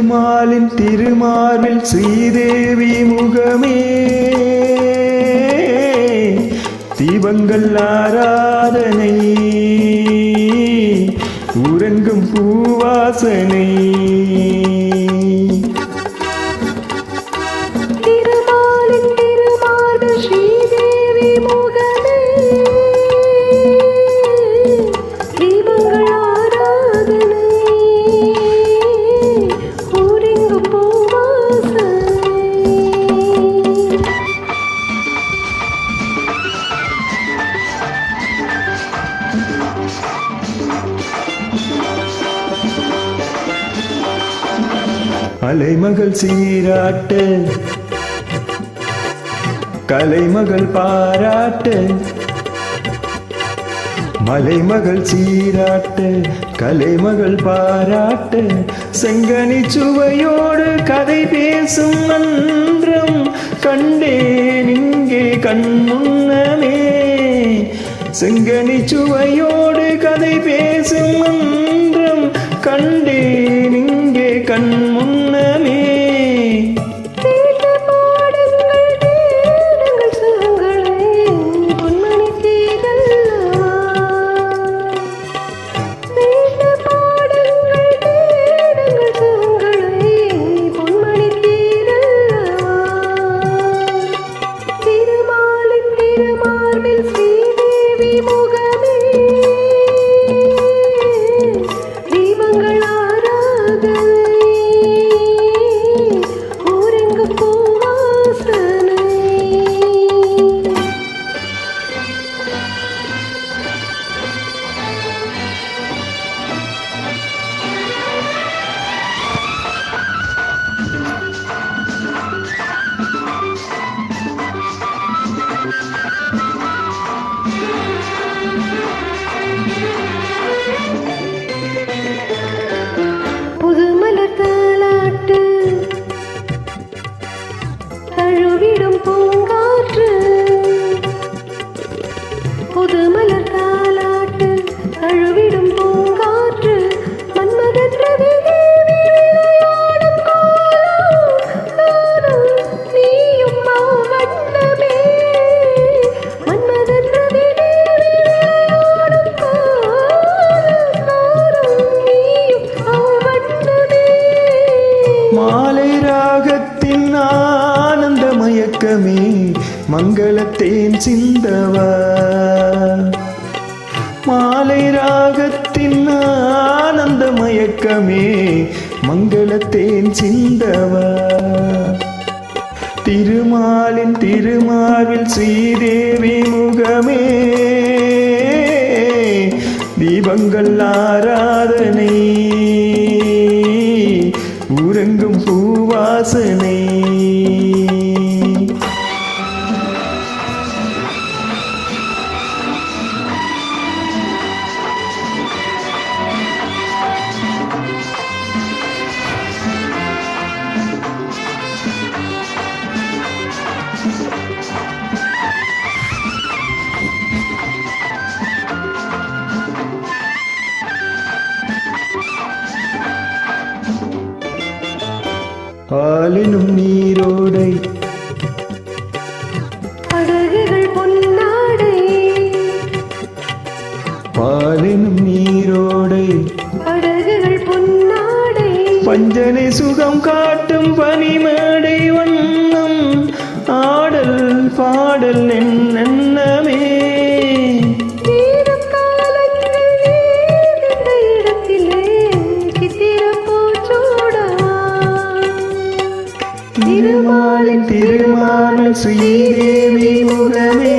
திருமாலின் திருமார்பில் ஸ்ரீதேவி முகமே. தீபங்கள் ஆராதனை. உறங்கும் பூவாசனை. கலைமகள் சீராட்ட கலைமகள் பாராட்ட மலைமகள் சீராட்ட கலைமகள் பாராட்ட. செங்கனி சுவையோடு கதை பேசும் மன்றம் கண்டேன் இங்கே கண்முன்னமே செங்கனி சுவையோடு மாலை ராகத்தின் ஆனந்த மயக்கமே மங்களத்தேன் சிந்தவா. மாலை ராகத்தின் ஆனந்த மயக்கமே மங்களத்தேன் சிந்தவா. திருமாலின் திருமார்பில் ஸ்ரீதேவி முகமே தீபங்கள் ஆரா உறங்கும் பூவாசனை. பாலினும் நீரோடை. படகுகள் பொன்னாடை. பாலினும் நீரோடை. படகுகள் பொன்னாடை. பஞ்சனை சுகம் காட்டும் பனிமேடை வண்ணம் திருமாலின் திருமாலின் ஸ்ரீதேவி முகமே